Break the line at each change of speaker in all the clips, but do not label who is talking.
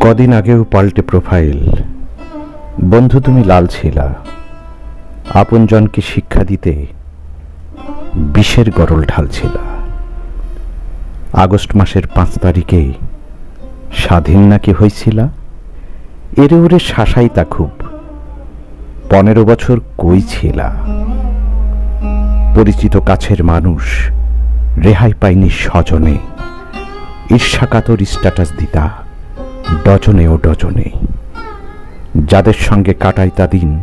কদিন আগেও পাল্টে প্রোফাইল। বন্ধু, তুমি লাল ছিলা। আপনজনকে শিক্ষা দিতে বিষের গরল ঢালছিলা। আগস্ট মাসের পাঁচ তারিখে স্বাধীন নাকি হয়েছিলা এরে ওরে শাসাই তা খুব। পনেরো বছর কই ছিলা? পরিচিত কাছের মানুষ রেহাই পায়নি স্বজনে। ঈর্ষাকাতর স্ট্যাটাস দিতা ডজনে ও ডজনে। যাদের সঙ্গে কাটাইতা দিন,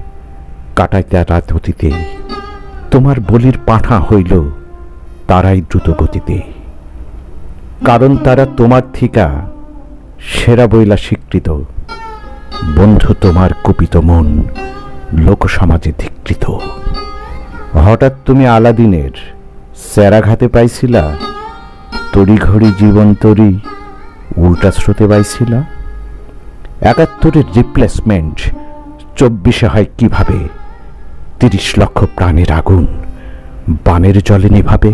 কাটাইতা রাত অতীতে, তোমার বলির পাঠা হইল তারাই দ্রুত গতিতে। কারণ তারা তোমার থিকা সেরা বইলা স্বীকৃত। বন্ধু তোমার কুপিত মন লোকসমাজে ধিকৃত। হঠাৎ তুমি আলাদিনের স্যারাঘাতে পাইছিলা তড়িঘড়ি জীবন তরি উল্টা স্রোতে পাইছিলা একাত্তরের রিপ্লেসমেন্ট চব্বিশে হয় কীভাবে? তিরিশ লক্ষ প্রাণের আগুন বানের জলে নিভাবে।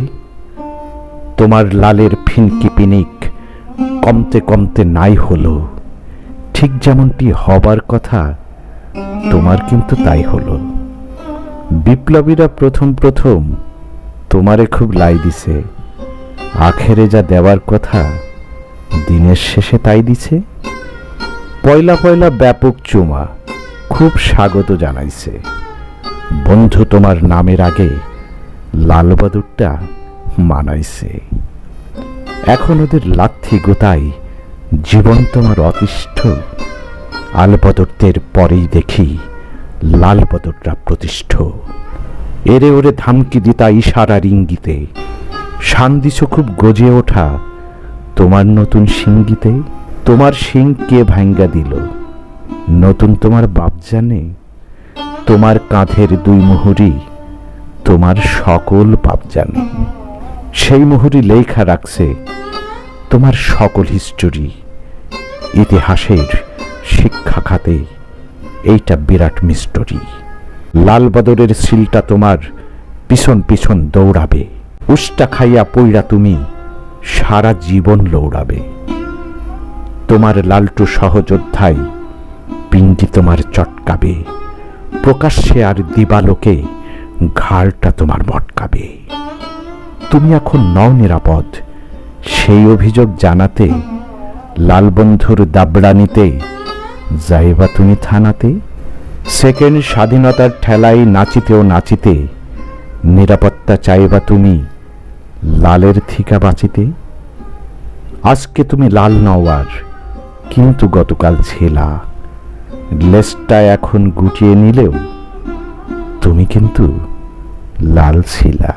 তোমার লালের ফিনকি পিনিক কমতে কমতে নাই হলো। ঠিক যেমনটি হবার কথা, তোমার কিন্তু তাই হলো। বিপ্লবীরা প্রথম প্রথম তোমারে খুব লাই দিছে। আখেরে যা দেওয়ার কথা দিনের শেষে তাই দিছে? পয়লা পয়লা ব্যাপক চুমা খুব স্বাগত জানাইছে। বন্ধু, তোমার নামের আগে লালবাদুরটা মানাইছে। এখন ওদের লাথি গোতাই জীবন তোমার অতিষ্ঠ আলবদরদের পরেই দেখি লালবদররা প্রতিষ্ঠ। এরে ওরে ধামকি দিতা ইশারার ইঙ্গিতে শান দিছ খুব গজে ওঠা। তোমার নতুন সিঙ্গিতে তোমার সিং কে ভাঙ্গা দিল? নতুন তোমার বাপ জানে, তোমার কাঁধের দুই মুহুরি তোমার সকল পাপ জানে। সেই মুহুরি লেখা রাখছে তোমার সকল হিস্টোরি। ইতিহাসের শিক্ষা খাতে এইটা বিরাট মিস্টরি। লালবদরের সিলটা তোমার পিছন পিছন দৌড়াবে। উষ্টা খাইয়া পইরা তুমি, সারা জীবন লৌড়াবে। তোমার লালটু সহযোদ্ধাই পিণ্ডি তোমার চটকাবে, প্রকাশ্যে আর দিবালোকে ঘাড়টা তোমার মটকাবে। তুমি এখন নও নিরাপদ, সেই অভিযোগ জানাতে, লালবন্ধুর দাবড়ানিতে যাইবা তুমি থানাতে? সেকেন্ড স্বাধীনতার ঠেলায় নাচিতেও নাচিতে নিরাপত্তা চাইবা তুমি লালের থিকা বাঁচিতে, আজকে তুমি লাল নওয়ার কিন্তু গতকাল ছেলা। লেসটা এখন গুটিয়ে নিলেও, তুমি কিন্তু লাল ছিলা।